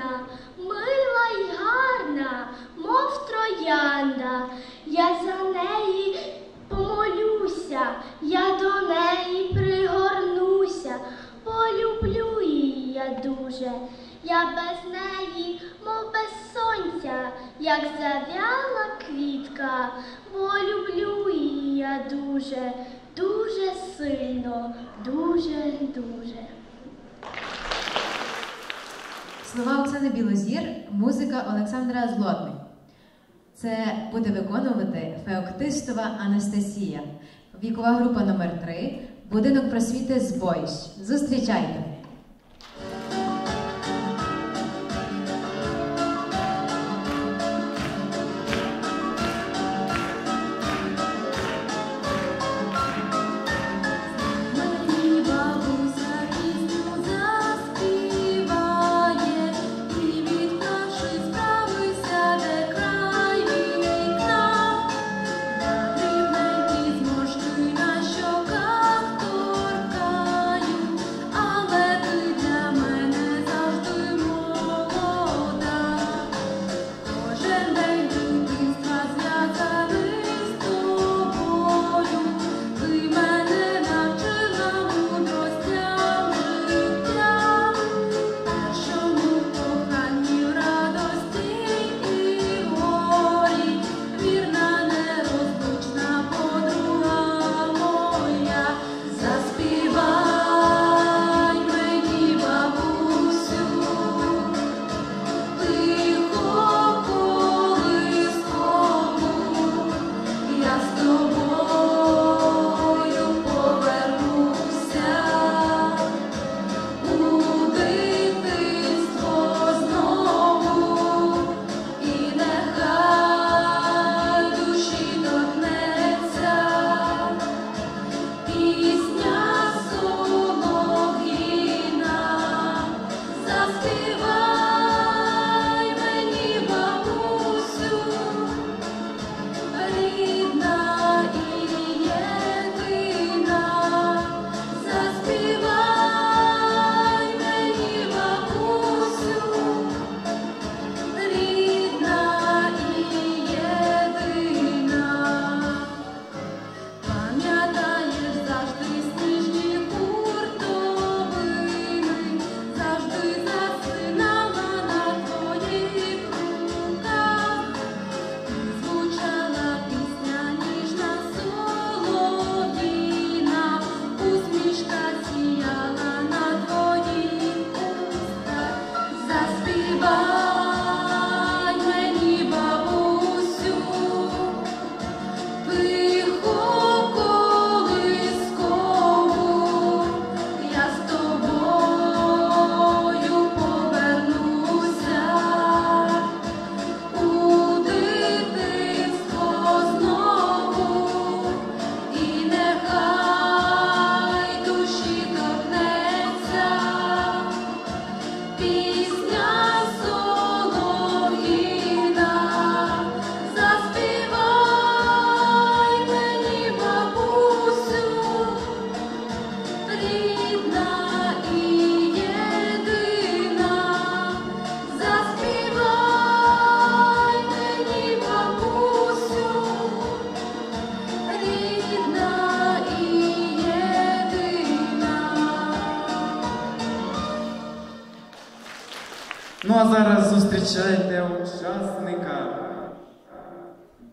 ніжна, мила й гарна, мов троянда. Я за неї помолюся, я до неї пригорнуся, полюблю її я дуже. Я без неї, мов без сонця, як зав'яла квітка, бо люблю її я дуже, дуже сильно, дуже, дуже. Слова Оксани Білозір, музика Олександра Злотний. Це буде виконувати Феоктистова Анастасія. Вікова група номер 3 Будинок просвіти Збойщ. Зустрічайте! Зараз учасника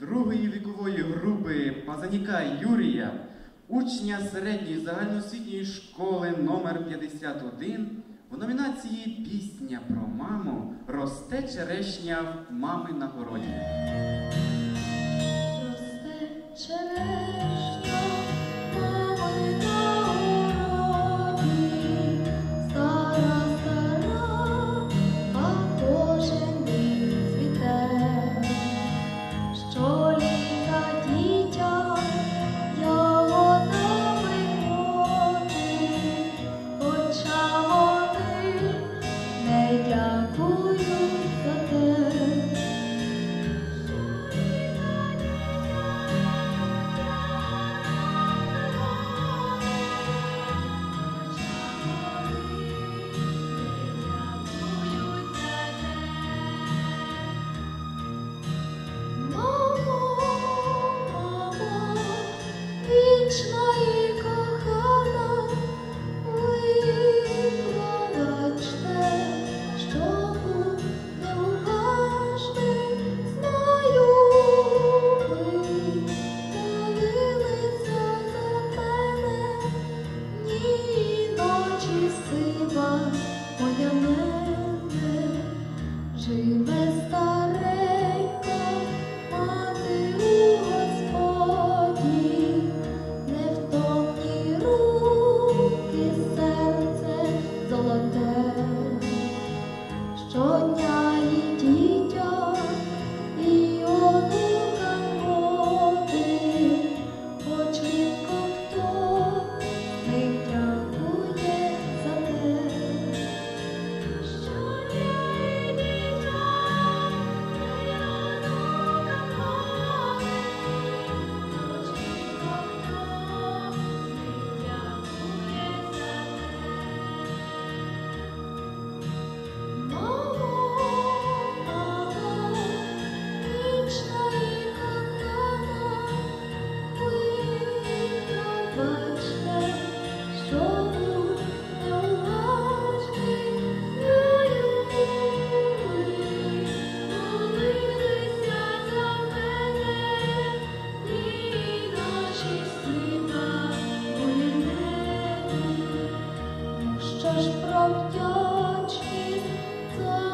другої вікової групи Пазаніка Юрія, учня середньої загальноосвітньої школи номер 51 в номінації Пісня про маму росте черешня в мами на городі. Промтячки за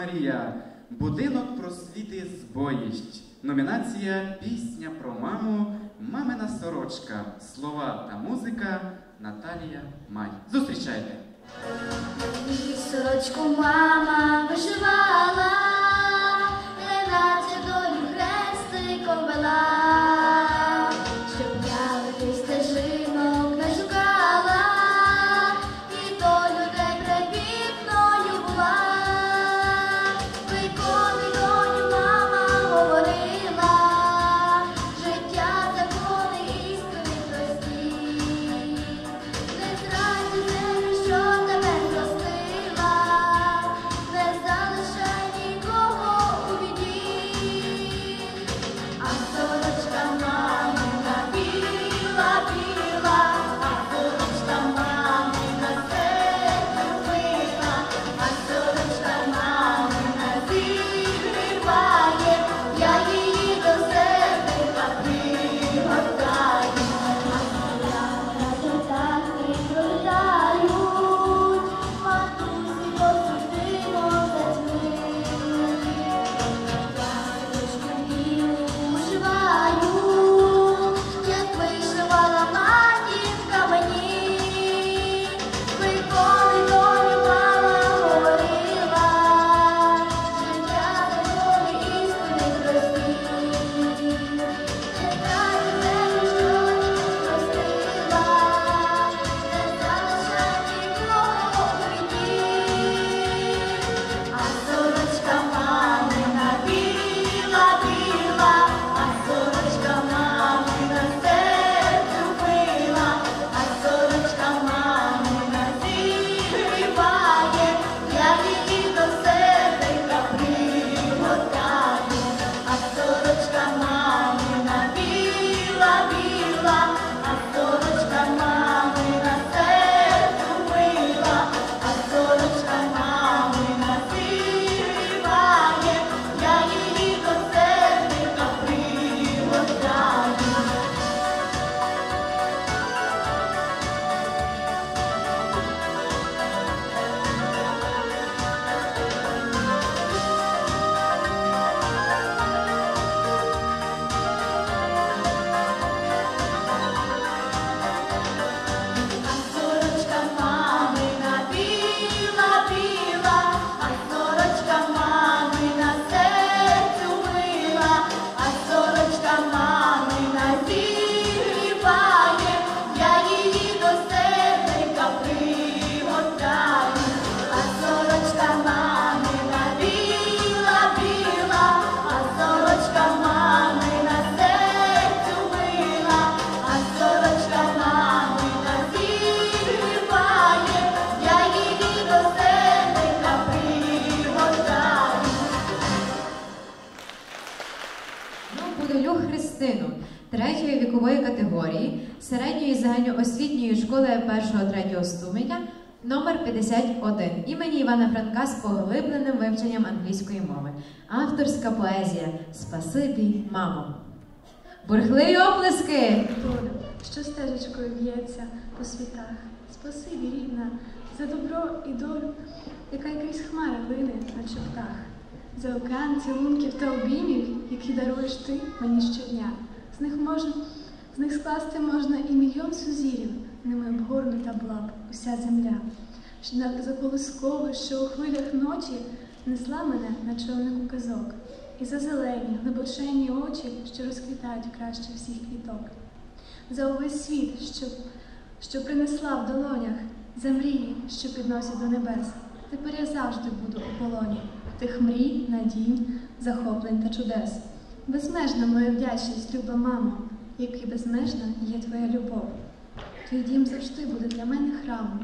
Марія. Будинок просвіти збоїщ. Номінація Пісня про маму. Мамина сорочка. Слова та музика Наталія Май. Зустрічайте! Сорочку мама вишивала, Будолюк Христину третьої вікової категорії середньої загальноосвітньої школи 1-3 ступеня номер 51 імені Івана Франка з поглибленим вивченням англійської мови. Авторська поезія Спасибі, мамо. Бурхливі оплески! долю, що стежечкою б'ється по світах. Спасибі, рідна, за добро і долю, яка якась хмара лине наче птах. За океан цілунків та обіймів, які даруєш ти мені щодня. З них можна, з них скласти можна і мільйон сузірів, ними обгорнута була б уся земля. Заколисково, що у хвилях ночі несла мене на човнику казок, і за зелені, глибоченні очі, що розквітають краще всіх квіток за увесь світ, що, що принесла в долонях, за мрії, що підносять до небес. Тепер я завжди буду у полоні тих мрій, надій, захоплень та чудес. Безмежна моя вдячність, люба мамо, як і безмежна є твоя любов. Твій дім завжди буде для мене храмом,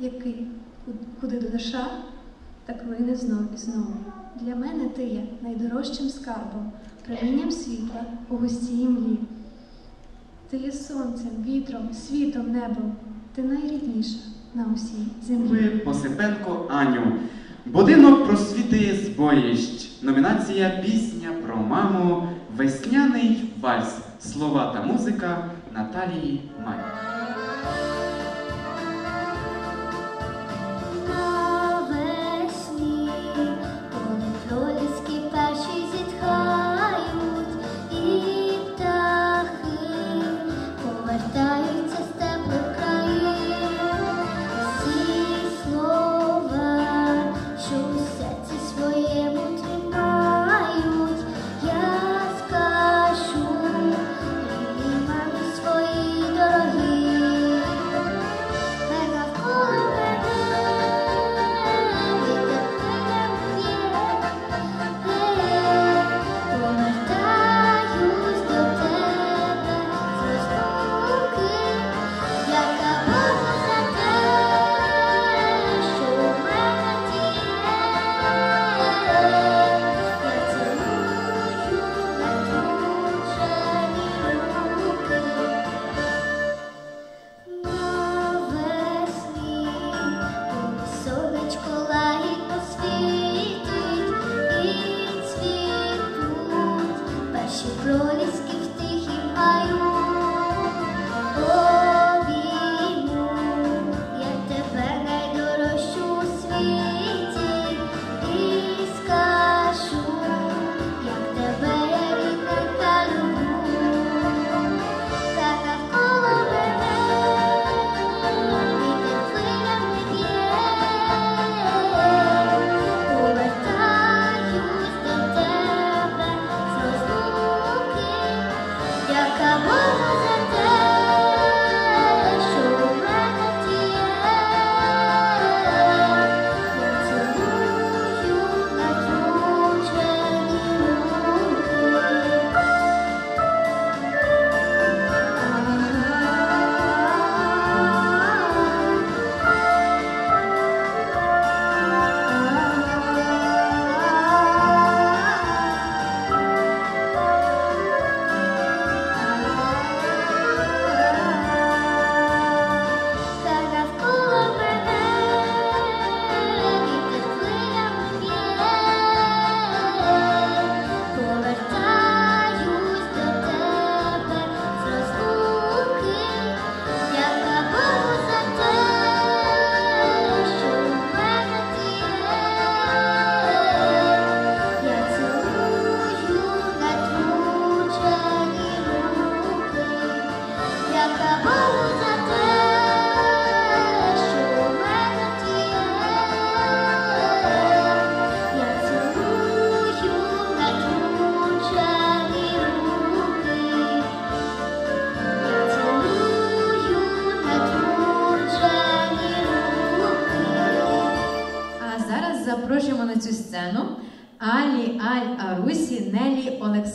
який, куди до душа, так лине знов і знову. Для мене ти є найдорожчим скарбом, промінням світла у густій імлі. Ти є сонцем, вітром, світом, небом. Ти найрідніша на усій землі. Ви Посипенко Аню. Будинок просвіти збоїщ. Номінація Пісня про маму. Весняний вальс. Слова та музика Наталії Май.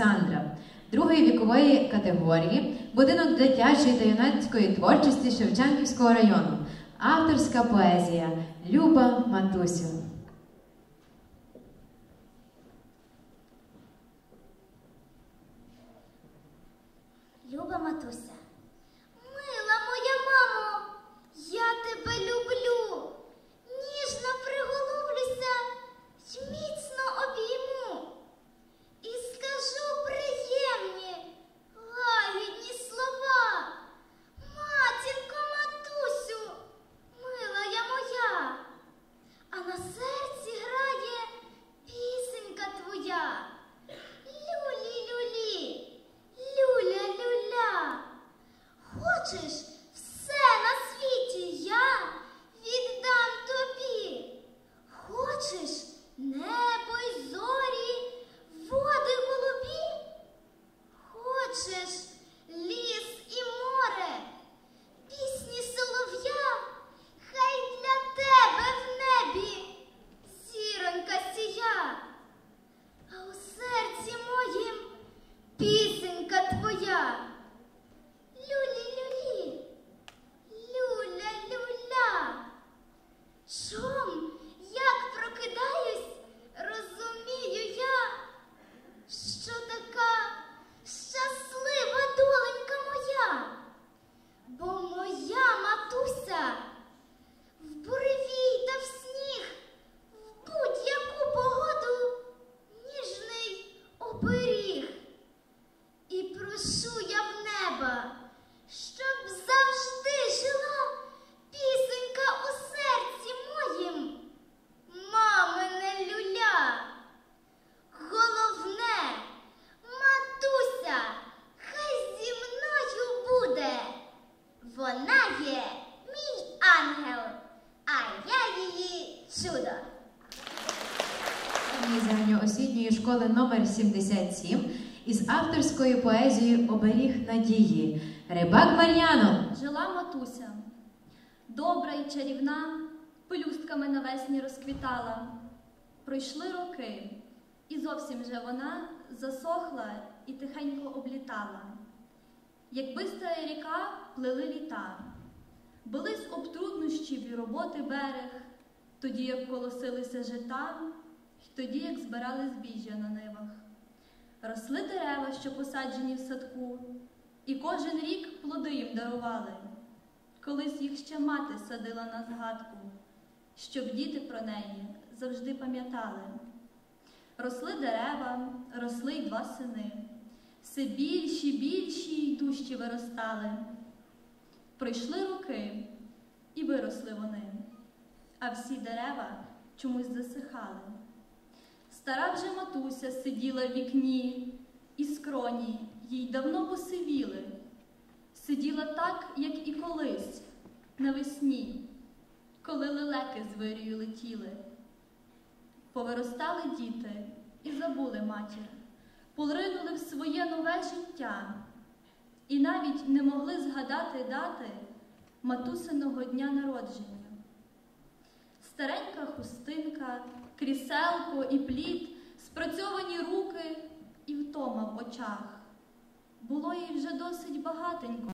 Олександра, другої вікової категорії, будинок дитячої та юнацької творчості Шевченківського району. Авторська поезія Люба Матусю. Школи номер 77 із авторською поезією Оберіг надії. Рибак Мар'яно. Жила матуся, добра й чарівна, пелюстками навесні розквітала. Пройшли роки, і зовсім же вона засохла і тихенько облітала. Як бистра ріка плели літа, бились об труднощів і роботи берег, тоді як колосилися жита, тоді як збирали збіжжя на нивах. Росли дерева, що посаджені в садку, і кожен рік плоди їм дарували. Колись їх ще мати садила на згадку, щоб діти про неї завжди пам'ятали. Росли дерева, росли й два сини. все більші, більші й дужчі виростали. Пройшли роки, і виросли вони, а всі дерева чомусь засихали. Стара вже матуся сиділа в вікні, і скроні їй давно посивіли. Сиділа так, як і колись, навесні, коли лелеки з летіли. Повиростали діти і забули матір, поринули в своє нове життя, і навіть не могли згадати дати матусиного дня народження. Старенька хустинка, кріселко і плід, спрацьовані руки і втома в очах. Було їй вже досить багатенько.